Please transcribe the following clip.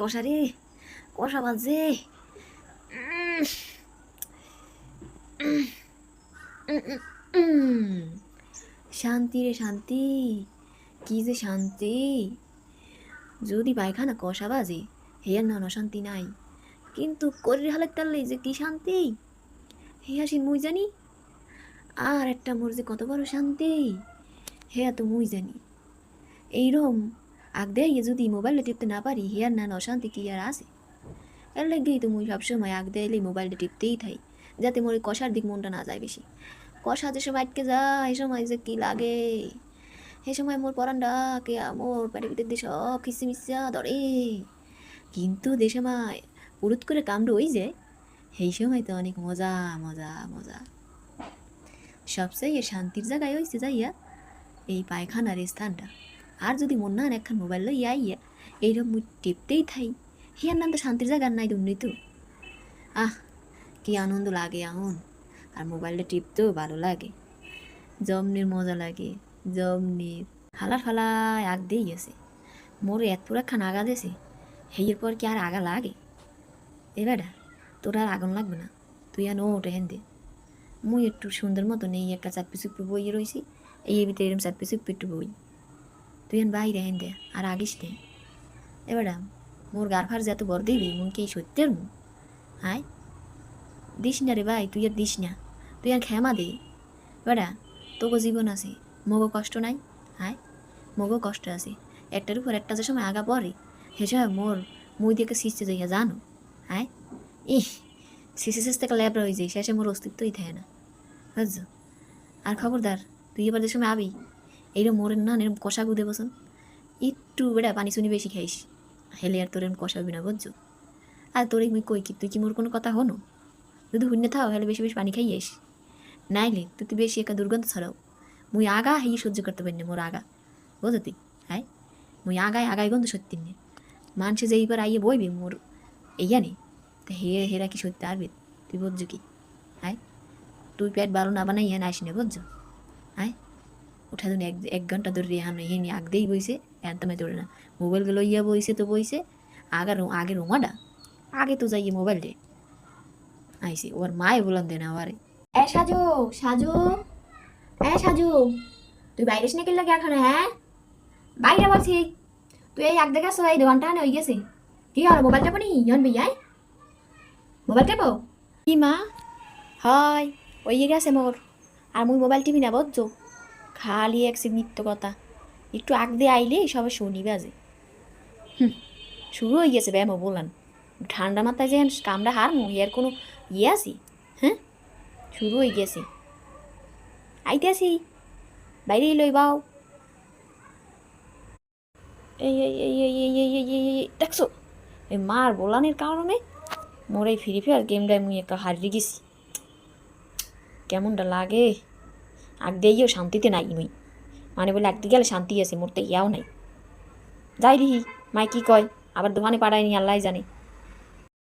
কষা রে কষা বাজে। শান্তি রে শান্তি, কি যে শান্তি। যদি পায়খানা কষা বাজে, হেয়ার না শান্তি নাই। কিন্তু করির হালাত টানলেই যে কি শান্তি? হে হাসিন মুই জানি, আর একটা মোর যে কত বড় শান্তি, হেয়া তো মুই জানি। এইরকম আগ দেয় যদি মোবাইলটা টিপতে না পারি হেয়ার না অশান্তি, কি আর আছে? এর লাগেই তো মুই সবসময় আগ দেয়লে মোবাইলটা টিপতেই থাই, যাতে মোর কষার দিক মনটা না যায় বেশি। কষা যে সময় আটকে যায় এই সময় যে কি লাগে? সেই সময় মোর পরানটা কে মোর ভিতর দিয়ে সব খিসি মিসা ধরে। কিন্তু সময় পুরুত করে কামড় ওই যে সেই সময় তো অনেক মজা মজা মজা। সবচেয়ে শান্তির জায়গায় হয়েছে যাইয়া এই পায়খানার স্থানটা। আর যদি মন না একখান মোবাইল লইয়া আইয়া এইরকম মুই টিপতেই থাই। হিয়ার নাম তো শান্তির জায়গার নাই তুমি তো। আহ, কি আনন্দ লাগে এখন আর মোবাইলটা টিপতেও ভালো লাগে। জমনির মজা লাগে। জমনির হালার ফালায় আগ দিয়ে গেছে। মোর এত পুরা খান আগা দেছে হেয়ের পর কি আর আগা লাগে? এবারে তোর আর আগুন লাগবে না। তুই আর ওটা হেন দে। মুই একটু সুন্দর মতো নেই একটা চাপি চুপি বইয়ে রয়েছি এই ভিতরে এরকম চাপি চুপি একটু বই। তুই এখন বাইরে হেন দে, আর আগিস দে এবারে মোর গার ফার যত বর দিবি কি সত্যের মু হাই দিস না রে ভাই, তুই আর দিস না। তুই আর খেমা দে। বেড়া তোকে জীবন আছে, মগো কষ্ট নাই। হাই মগো কষ্ট আছে। একটার উপর একটা যে সময় আগা পরে হেসব মোর মুই দিকে সিস্তে যাইয়া জানো। হাই ইহ সিসে সিস্তে একটা ল্যাবরা হয়ে যায় শেষে মোর অস্তিত্বই থাকে না। বুঝছ? আর খবরদার, তুই এবার যে সময় আবি এইরকম মোরের না এরকম কষা গুদে বসুন। একটু বেড়া পানি শুনি বেশি খাইস। হেলে আর তোর এরকম কষাবি না, বুঝছ? আর তোর মুই কই কি, তুই কি মোর কোনো কথা হনো? যদি শূন্য থাও, হেলে বেশি বেশি পানি খাইয়েস। নাইলে তুই তুই বেশি একটা দুর্গন্ধ ছড়াও। মুই আগা হেই সহ্য করতে পারি না, মোর আগা। বুঝো তুই? হ্যাঁ? মুই আগায় আগায় গন্ধ সত্যি নে। মানুষে যে এইবার আইয়ে বইবে মোর এইয়া নেই তা হে, হেরা কি সত্যি আরবে তুই বুঝছ কি? হ্যাঁ? তুই পেট ভালো না বানাই হ্যাঁ আসি না বুঝছ? হ্যাঁ? উঠা দিন এক এক ঘণ্টা ধরে রেহান হে নিয়ে আগ দিয়েই বইছে তুমি ধরে না। মোবাইলগুলো, ইয়া বইছে তো বইছে। আগে রো- আগে রোমাডা আগে তো যাইয়ে মোবাইল দে আইসি ওর মায়ে বললাম দে না আরে এ সাজু সাজু, এ সাজু, তুই বাইরে এখন হ্যাঁ? বাইরে বলছি, তুই এই এক দেখাস, এই দোকানটা না গেছে। কি হলো, মোবাইল টেপো ভাই মোবাইল টেপো? কি মা? হয়, ওই গেছে মোর। আর মুই মোবাইল টিভি না বুঝছ খালি এক নিত্য কথা। একটু আগ দিয়ে আইলে সবাই শুনি বাজে। হুম, শুরু হয়ে গেছে ব্যায়াম বললাম। ঠান্ডা মাথায় যে কামড়া হার মু এর কোনো ইয়ে আছি? হ্যাঁ শুরু হয়ে গেছে। আইতে আসি বাইরে লই বাও। এই এই এই দেখছ? এই মার বোলানের কারণে মোর এই ফ্রি ফায়ার গেমটায় মুই একটা হারিয়ে গেছি। কেমনটা লাগে? আগ দিয়েও শান্তিতে নাই মুই। মানে বলে একদিকে গেলে শান্তি আছে, মোর তো ইয়াও নাই। যাই দিহি মাই কি কয়? আবার দোকানে পাড়ায়নি আল্লাহ জানে।